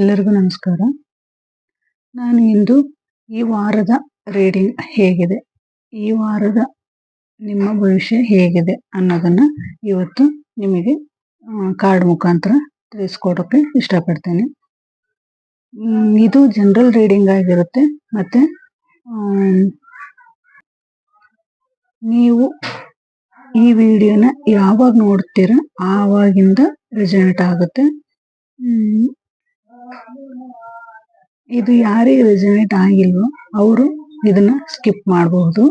ಎಲ್ಲರಿಗೂ ನಮಸ್ಕಾರ. ನಾನು ಇಂದು ಈ ವಾರದ ರೀಡಿಂಗ್ ಹೇಗಿದೆ, ಈ ವಾರದ ನಿಮ್ಮ ಭವಿಷ್ಯ ಹೇಗಿದೆ ಅನ್ನೋದನ್ನ ಇವತ್ತು ನಿಮಗೆ ಕಾರ್ಡ್ ಮುಖಾಂತರ ತಿಳಿಸ್ಕೊಡೋಕೆ ಇಷ್ಟಪಡ್ತೇನೆ. ಇದು ಜನರಲ್ ರೀಡಿಂಗ್ ಆಗಿರುತ್ತೆ ಮತ್ತೆ ನೀವು ಈ ವಿಡಿಯೋನ ಯಾವಾಗ ನೋಡ್ತೀರ ಆವಾಗಿಂದ ರಿಸಲ್ಟ್ ಆಗುತ್ತೆ. ಇದು ಯಾರಿಗೆ ರೆಸನೇಟ್ ಆಗಿಲ್ವೋ ಅವರು ಇದನ್ನ ಸ್ಕಿಪ್ ಮಾಡಬಹುದು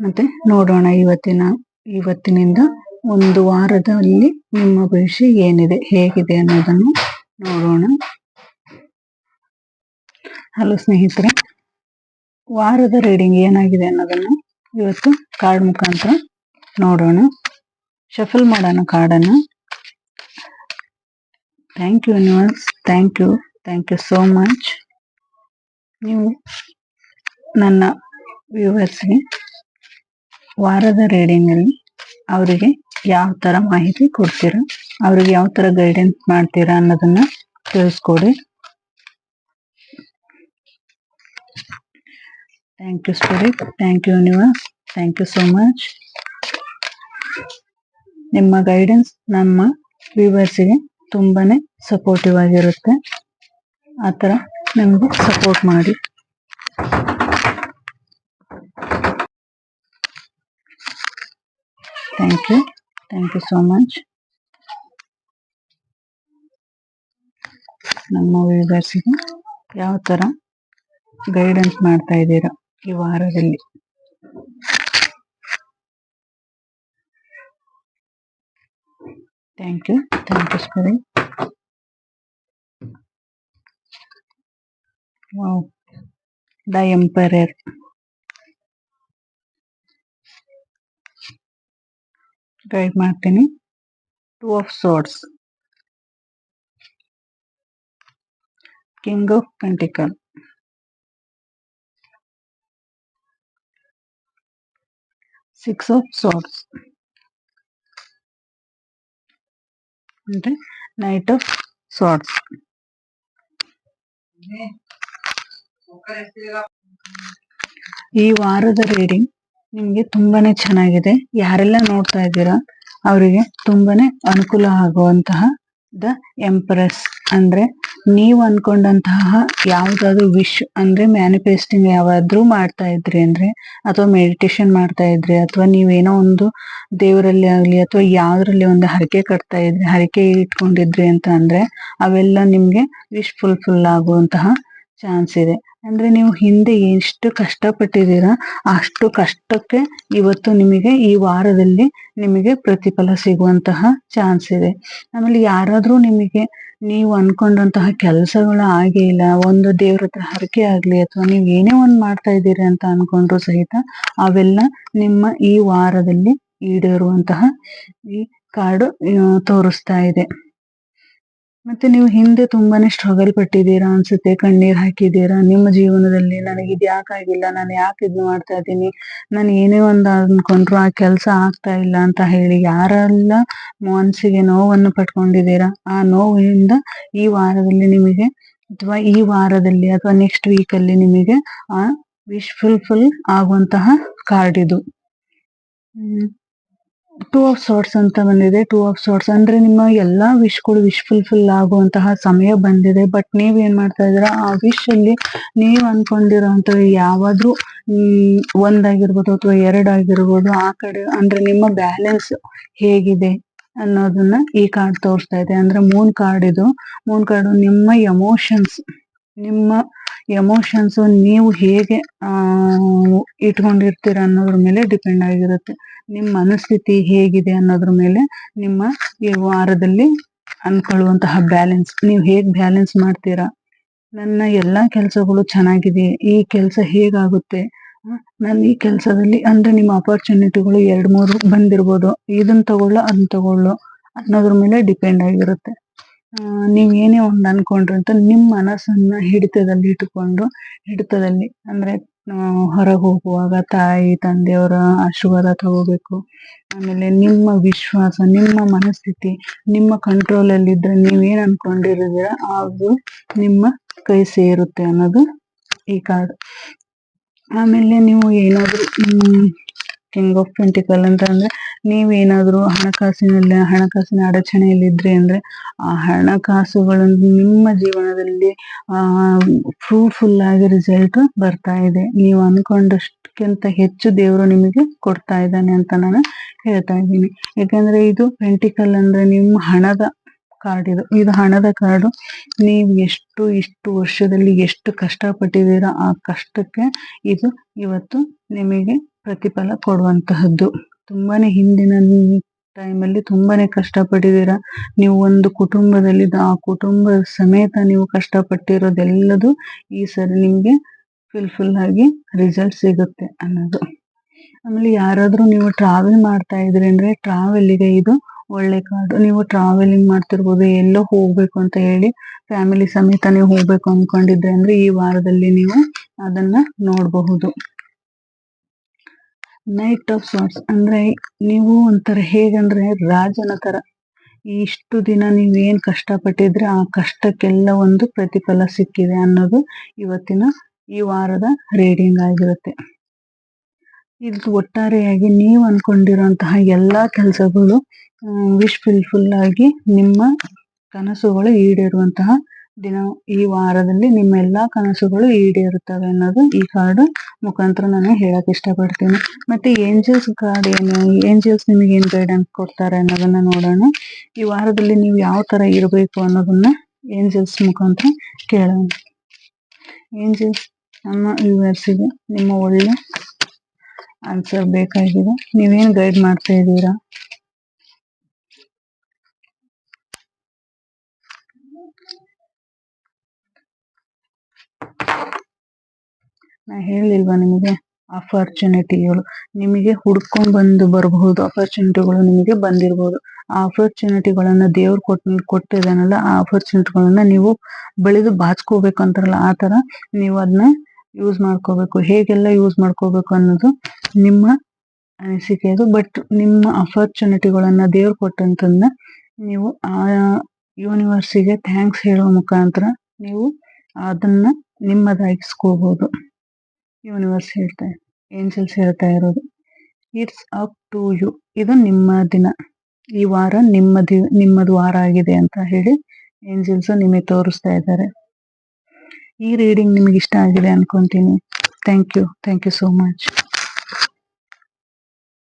ಮತ್ತೆ ನೋಡೋಣ ಇವತ್ತಿನ, ಇವತ್ತಿನಿಂದ ಒಂದು ವಾರದಲ್ಲಿ ನಿಮ್ಮ ಭವಿಷ್ಯ ಏನಿದೆ, ಹೇಗಿದೆ ಅನ್ನೋದನ್ನು ನೋಡೋಣ. ಹಲೋ ಸ್ನೇಹಿತರೆ, ವಾರದ ರೀಡಿಂಗ್ ಏನಾಗಿದೆ ಅನ್ನೋದನ್ನು ಇವತ್ತು ಕಾರ್ಡ್ ಮುಖಾಂತರ ನೋಡೋಣ. ಶಫಲ್ ಮಾಡೋಣ ಕಾರ್ಡನ್ನು thank you universe thank you thank you so much ನೀವು ನನ್ನ ವ್ಯೂವರ್ಸ್ಗೆ ವಾರದ ರೀಡಿಂಗಲ್ಲಿ ಅವರಿಗೆ ಯಾವ ಥರ ಮಾಹಿತಿ ಕೊಡ್ತೀರಾ? ಅವರಿಗೆ ಯಾವ ಥರ ಗೈಡೆನ್ಸ್ ಮಾಡ್ತೀರಾ ಅನ್ನೋದನ್ನ ತಿಳಿಸ್ಕೊಡಿ. Thank you spirit thank you universe thank you so much ನಿಮ್ಮ ಗೈಡೆನ್ಸ್ ನಮ್ಮ ವ್ಯೂವರ್ಸಿಗೆ ತುಂಬಾನೇ ಸಪೋರ್ಟಿವ್ ಆಗಿರುತ್ತೆ. ಆ ಥರ ನಮಗೆ ಸಪೋರ್ಟ್ ಮಾಡಿ. Thank you thank you so much ನಮ್ಮ ವ್ಯೂವರ್ಸಿಗೆ ಯಾವ ಥರ ಗೈಡೆನ್ಸ್ ಮಾಡ್ತಾ ಇದ್ದೀರಾ ಈ ವಾರದಲ್ಲಿ? Thank you. Thank you, Spelling. Wow. The Emperor. Guide Martini. Two of Swords. King of Pentacle. Six of Swords. ಅಂದ್ರೆ ನೈಟ್ ಆಫ್ ಸ್ವಾಟ್ಸ್ ಈ ವಾರದ ರೀಡಿಂಗ್ ನಿಮ್ಗೆ ತುಂಬಾನೇ ಚೆನ್ನಾಗಿದೆ. ಯಾರೆಲ್ಲ ನೋಡ್ತಾ ಇದ್ದೀರಾ, ಅವರಿಗೆ ತುಂಬಾನೇ ಅನುಕೂಲ ಆಗುವಂತಹ ದ ಎಂಪ್ರೆಸ್ ಅಂದ್ರೆ ನೀವು ಅನ್ಕೊಂಡಂತಹ ಯಾವ್ದಾದ್ರು ವಿಶ್ ಅಂದ್ರೆ ಮ್ಯಾನಿಫೆಸ್ಟಿಂಗ್ ಯಾವಾದ್ರೂ ಮಾಡ್ತಾ ಇದ್ರಿ ಅಂದ್ರೆ, ಅಥವಾ ಮೆಡಿಟೇಷನ್ ಮಾಡ್ತಾ ಇದ್ರಿ, ಅಥವಾ ನೀವೇನೋ ಒಂದು ದೇವರಲ್ಲಿ ಆಗ್ಲಿ, ಅಥವಾ ಯಾವ್ದ್ರಲ್ಲಿ ಒಂದು ಹರಕೆ ಕಟ್ತಾ ಇದ್ರಿ, ಹರಕೆ ಇಟ್ಕೊಂಡಿದ್ರಿ ಅಂತ ಅಂದ್ರೆ, ಅವೆಲ್ಲ ನಿಮ್ಗೆ ವಿಶ್ ಫುಲ್ಫಿಲ್ ಆಗುವಂತಹ ಚಾನ್ಸ್ ಇದೆ. ಅಂದ್ರೆ ನೀವು ಹಿಂದೆ ಎಷ್ಟು ಕಷ್ಟಪಟ್ಟಿದ್ದೀರಾ, ಅಷ್ಟು ಕಷ್ಟಕ್ಕೆ ಇವತ್ತು ನಿಮಗೆ ಈ ವಾರದಲ್ಲಿ ನಿಮಗೆ ಪ್ರತಿಫಲ ಸಿಗುವಂತಹ ಚಾನ್ಸ್ ಇದೆ. ಆಮೇಲೆ ಯಾರಾದ್ರೂ ನಿಮಗೆ ನೀವು ಅನ್ಕೊಂಡಂತಹ ಕೆಲಸಗಳು ಆಗೇ ಇಲ್ಲ, ಒಂದು ದೇವ್ರ ಹತ್ರ ಹರಕೆ ಆಗ್ಲಿ ಅಥವಾ ನೀವು ಏನೇ ಒಂದ್ ಮಾಡ್ತಾ ಇದ್ದೀರಿ ಅಂತ ಅನ್ಕೊಂಡ್ರು ಸಹಿತ ಅವೆಲ್ಲ ನಿಮ್ಮ ಈ ವಾರದಲ್ಲಿ ಈಡೇರುವಂತಹ ಈ ಕಾರ್ಡು ತೋರಿಸ್ತಾ ಇದೆ. ಮತ್ತೆ ನೀವು ಹಿಂದೆ ತುಂಬಾನೇ ಸ್ಟ್ರಗಲ್ ಪಟ್ಟಿದ್ದೀರಾ ಅನ್ಸುತ್ತೆ, ಕಣ್ಣೀರ್ ಹಾಕಿದ್ದೀರಾ? ನಿಮ್ಮ ಜೀವನದಲ್ಲಿ ನನಗೆ ಇದು ಯಾಕಾಗಿಲ್ಲ ನಾನು ಯಾಕೆ ಇದು ಮಾಡ್ತಾ ಇದ್ದೀನಿ? ನಾನು ಏನೇ ಒಂದು ಅನ್ಕೊಂಡ್ರು ಆ ಕೆಲಸ ಆಗ್ತಾ ಇಲ್ಲ ಅಂತ ಹೇಳಿ ಯಾರೆಲ್ಲ ಮನಸ್ಸಿಗೆ ನೋವನ್ನು ಪಟ್ಕೊಂಡಿದ್ದೀರಾ? ಆ ನೋವಿನಿಂದ ಈ ವಾರದಲ್ಲಿ ನಿಮಗೆ ಅಥವಾ ಈ ವಾರದಲ್ಲಿ ಅಥವಾ ನೆಕ್ಸ್ಟ್ ವೀಕ್ ಅಲ್ಲಿ ನಿಮಗೆ ಆ ವಿಶ್ ಫುಲ್ಫಿಲ್ ಆಗುವಂತಹ ಕಾರ್ಡ್ ಇದು. ಟೂ ಆಫ್ ಸಾರ್ಟ್ಸ್ ಅಂತ ಬಂದಿದೆ. ಟೂ ಆಫ್ ಸಾರ್ಟ್ಸ್ ಅಂದ್ರೆ ನಿಮ್ಮ ಎಲ್ಲಾ ವಿಶ್ಗಳು ವಿಶ್ ಫುಲ್ಫಿಲ್ ಆಗುವಂತಹ ಸಮಯ ಬಂದಿದೆ. ಬಟ್ ನೀವ್ ಏನ್ ಮಾಡ್ತಾ ಇದೀರಾ ಆ ವಿಶ್ ಅಲ್ಲಿ ನೀವ್ ಅನ್ಕೊಂಡಿರೋಂತ ಯಾವಾದ್ರೂ ಒಂದಾಗಿರ್ಬೋದು ಅಥವಾ ಎರಡಾಗಿರ್ಬೋದು, ಆ ಕಡೆ ಅಂದ್ರೆ ನಿಮ್ಮ ಬ್ಯಾಲೆನ್ಸ್ ಹೇಗಿದೆ ಅನ್ನೋದನ್ನ ಈ ಕಾರ್ಡ್ ತೋರಿಸ್ತಾ ಇದೆ. ಅಂದ್ರೆ ಮೂನ್ ಕಾರ್ಡ್ ಇದು. ಮೂನ್ ಕಾರ್ಡ್ ನಿಮ್ಮ ಎಮೋಷನ್ಸ್ ನಿಮ್ಮ ಎಮೋಷನ್ಸ್ ನೀವು ಹೇಗೆ ಇಟ್ಕೊಂಡಿರ್ತೀರ ಅನ್ನೋದ್ರ ಮೇಲೆ ಡಿಪೆಂಡ್ ಆಗಿರುತ್ತೆ. ನಿಮ್ಮ ಮನಸ್ಥಿತಿ ಹೇಗಿದೆ ಅನ್ನೋದ್ರ ಮೇಲೆ ನಿಮ್ಮ ಈ ವಾರದಲ್ಲಿ ಅನ್ಕೊಳ್ಳುವಂತಹ ಬ್ಯಾಲೆನ್ಸ್ ನೀವು ಹೇಗ್ ಬ್ಯಾಲೆನ್ಸ್ ಮಾಡ್ತೀರಾ? ನನ್ನ ಎಲ್ಲಾ ಕೆಲಸಗಳು ಚೆನ್ನಾಗಿದೆ, ಈ ಕೆಲಸ ಹೇಗಾಗುತ್ತೆ? ನನ್ನ ಈ ಕೆಲಸದಲ್ಲಿ ಅಂದ್ರೆ ನಿಮ್ಮ ಅಪರ್ಚುನಿಟಿಗಳು ಎರಡು ಮೂರು ಬಂದಿರ್ಬೋದು. ಇದನ್ನ ತಗೊಳ್ಳೋ ಅದನ್ನ ತಗೊಳ್ಳೋ ಅನ್ನೋದ್ರ ಮೇಲೆ ಡಿಪೆಂಡ್ ಆಗಿರುತ್ತೆ. ಆ, ನೀವ್ ಏನೇ ಒಂದ್ ಅನ್ಕೊಂಡ್ರಿ ಅಂತ ನಿಮ್ ಮನಸ್ಸನ್ನ ಹಿಡಿತದಲ್ಲಿ ಇಟ್ಟುಕೊಂಡು ಹಿಡಿತದಲ್ಲಿ ಅಂದ್ರೆ ಹೊರಗೆ ಹೋಗುವಾಗ ತಾಯಿ ತಂದೆಯವರ ಆಶೀರ್ವಾದ ತಗೋಬೇಕು. ಆಮೇಲೆ ನಿಮ್ಮ ವಿಶ್ವಾಸ ನಿಮ್ಮ ಮನಸ್ಥಿತಿ ನಿಮ್ಮ ಕಂಟ್ರೋಲ್ ಅಲ್ಲಿ ಇದ್ರೆ ನೀವೇನ್ ಅನ್ಕೊಂಡಿರಿದೀರ ಅದು ನಿಮ್ಮ ಕೈ ಸೇರುತ್ತೆ ಅನ್ನೋದು ಈ ಕಾರ್ಡ್ ಆಮೇಲೆ ನೀವು ಏನಾದ್ರು ಕಿಂಗ್ ಆಫ್ ಪೆಂಟಿಕಲ್ ಅಂತ ಅಂದ್ರೆ ನೀವೇನಾದ್ರೂ ಹಣಕಾಸಿನಲ್ಲಿ, ಹಣಕಾಸಿನ ಅಡಚಣೆಯಲ್ಲಿ ಇದ್ರಿ ಅಂದ್ರೆ ಆ ಹಣಕಾಸುಗಳನ್ನು ನಿಮ್ಮ ಜೀವನದಲ್ಲಿ, ಆ ಫ್ರೂಟ್ಫುಲ್ ಆಗಿ ರಿಸಲ್ಟ್ ಬರ್ತಾ ಇದೆ. ನೀವು ಅನ್ಕೊಂಡಷ್ಟಕ್ಕಿಂತ ಹೆಚ್ಚು ದೇವರು ನಿಮಗೆ ಕೊಡ್ತಾ ಇದ್ದಾನೆ ಅಂತ ನಾನು ಹೇಳ್ತಾ ಇದ್ದೀನಿ. ಯಾಕಂದ್ರೆ ಇದು ಪೆಂಟಿಕಲ್ ಅಂದ್ರೆ ನಿಮ್ಮ ಹಣದ ಕಾರ್ಡ್ ಇದು. ಇದು ಹಣದ ಕಾರ್ಡು ನೀವು ಎಷ್ಟು, ಇಷ್ಟು ವರ್ಷದಲ್ಲಿ ಎಷ್ಟು ಕಷ್ಟಪಟ್ಟಿದ್ದೀರಾ ಆ ಕಷ್ಟಕ್ಕೆ ಇದು ಇವತ್ತು ನಿಮಗೆ ಪ್ರತಿಫಲ ಕೊಡುವಂತಹದ್ದು. ತುಂಬಾನೇ ಹಿಂದಿನ ಟೈಮಲ್ಲಿ ತುಂಬಾನೇ ಕಷ್ಟಪಟ್ಟಿದ್ದೀರಾ? ನೀವು ಒಂದು ಕುಟುಂಬದಲ್ಲಿ ಆ ಕುಟುಂಬ ಸಮೇತ ನೀವು ಕಷ್ಟಪಟ್ಟಿರೋದೆಲ್ಲದು ಈ ಸರಿ ನಿಮಗೆ ಫುಲ್ ಆಗಿ ರಿಸಲ್ಟ್ ಸಿಗುತ್ತೆ ಅನ್ನೋದು. ಆಮೇಲೆ ಯಾರಾದರೂ ನೀವು ಟ್ರಾವೆಲ್ ಮಾಡ್ತಾ ಇದ್ರಿ ಅಂದ್ರೆ ಟ್ರಾವೆಲ್ಲಿಗೆ ಇದು ಒಳ್ಳೆ ಕಾರ್ಡು. ನೀವು ಟ್ರಾವೆಲಿಂಗ್ ಮಾಡ್ತಿರ್ಬೋದು, ಎಲ್ಲೋ ಹೋಗ್ಬೇಕು ಅಂತ ಹೇಳಿ ಫ್ಯಾಮಿಲಿ ಸಮೇತ ನೀವು ಹೋಗ್ಬೇಕು ಅನ್ಕೊಂಡಿದ್ರೆ ಅಂದ್ರೆ ಈ ವಾರದಲ್ಲಿ ನೀವು ಅದನ್ನ ನೋಡಬಹುದು. ನೈಟ್ ಆಫ್ ಸಾರ್ಟ್ಸ್ ಅಂದ್ರೆ ನೀವು ಒಂಥರ ಹೇಗಂದ್ರೆ ರಾಜನ ತರ. ಇಷ್ಟು ದಿನ ನೀವೇನ್ ಕಷ್ಟಪಟ್ಟಿದ್ರೆ ಆ ಕಷ್ಟಕ್ಕೆಲ್ಲ ಒಂದು ಪ್ರತಿಫಲ ಸಿಕ್ಕಿದೆ ಅನ್ನೋದು ಇವತ್ತಿನ ಈ ವಾರದ ರೀಡಿಂಗ್ ಆಗಿರುತ್ತೆ. ಇದು ಒಟ್ಟಾರೆಯಾಗಿ ನೀವು ಅನ್ಕೊಂಡಿರುವಂತಹ ಎಲ್ಲಾ ಕೆಲಸಗಳು ವಿಶ್ ಫಿಲ್ಫುಲ್ ಆಗಿ ನಿಮ್ಮ ಕನಸುಗಳು ಈಡೇರುವಂತಹ ದಿನ, ಈ ವಾರದಲ್ಲಿ ನಿಮ್ಮ ಎಲ್ಲಾ ಕನಸುಗಳು ಈಡೇರುತ್ತವೆ ಅನ್ನೋದು ಈ ಕಾರ್ಡ್ ಮುಖಾಂತರ ನಾನು ಹೇಳಕ್ ಇಷ್ಟಪಡ್ತೀನಿ. ಮತ್ತೆ ಏಂಜಲ್ಸ್ ಕಾರ್ಡ್ ಏನು ಏಂಜಲ್ಸ್ ನಿಮಗೆ ಏನ್ ಗೈಡೆನ್ಸ್ ಕೊಡ್ತಾರೆ ಅನ್ನೋದನ್ನ ನೋಡೋಣ. ಈ ವಾರದಲ್ಲಿ ನೀವು ಯಾವ ತರ ಇರಬೇಕು ಅನ್ನೋದನ್ನ ಏಂಜಲ್ಸ್ ಮುಖಾಂತರ ಕೇಳೋಣ. ಏಂಜಲ್ಸ್ ನಮ್ಮ ವ್ಯೂವರ್ಸಿಗೆ ನಿಮ್ಮ ಒಳ್ಳೆ ಆನ್ಸರ್ ಬೇಕಾಗಿದೆ. ನೀವೇನು ಗೈಡ್ ಮಾಡ್ತಾ ಇದ್ದೀರಾ? ನಾ ಹೇಳಿಲ್ವಾ ನಿಮಗೆ? ಅಪರ್ಚುನಿಟಿಗಳು ನಿಮಗೆ ಹುಡ್ಕೊಂಡ್ ಬಂದು ಬರಬಹುದು. ಅಪರ್ಚುನಿಟಿಗಳು ನಿಮಗೆ ಬಂದಿರಬಹುದು ಆ ಅಪರ್ಚುನಿಟಿಗಳನ್ನ ದೇವ್ರು ಕೊಟ್ ಕೊಟ್ಟಿದ್ದಾನಲ್ಲ ಆ ಅಪರ್ಚುನಿಟಿಗಳನ್ನ ನೀವು ಬೆಳೆದು ಬಾಚ್ಕೋಬೇಕು ಅಂತಾರಲ್ಲ, ಆ ತರ ನೀವು ಅದನ್ನ ಯೂಸ್ ಮಾಡ್ಕೋಬೇಕು. ಹೇಗೆಲ್ಲ ಯೂಸ್ ಮಾಡ್ಕೋಬೇಕು ಅನ್ನೋದು ನಿಮ್ಮ ಅನಿಸಿಕೆ ಅದು ಬಟ್ ನಿಮ್ಮ ಅಪರ್ಚುನಿಟಿಗಳನ್ನ ದೇವ್ರು ಕೊಟ್ಟಂತಂದ ನೀವು ಆ ಯೂನಿವರ್ಸಿಗೆ ಥ್ಯಾಂಕ್ಸ್ ಹೇಳೋ ಮುಖಾಂತರ ನೀವು ಅದನ್ನ ನಿಮ್ಮದಾಗಿಸ್ಕೋಬಹುದು ಯೂನಿವರ್ಸ್ ಹೇಳ್ತಾ ಏಂಜಲ್ಸ್ ಹೇಳ್ತಾ ಇರೋದು. ಇಟ್ಸ್ ಅಪ್ ಟು ಯು ಇದು ನಿಮ್ಮ ದಿನ. ಈ ವಾರ ನಿಮ್ಮ ದಿ, ನಿಮ್ಮದು ವಾರ ಆಗಿದೆ ಅಂತ ಹೇಳಿ ಏಂಜಲ್ಸ್ ನಿಮಗೆ ತೋರಿಸ್ತಾ ಇದ್ದಾರೆ. ಈ ರೀಡಿಂಗ್ ನಿಮಗೆ ಇಷ್ಟ ಆಗಿದೆ ಅನ್ಕೊಂತೀನಿ. Thank you thank you so much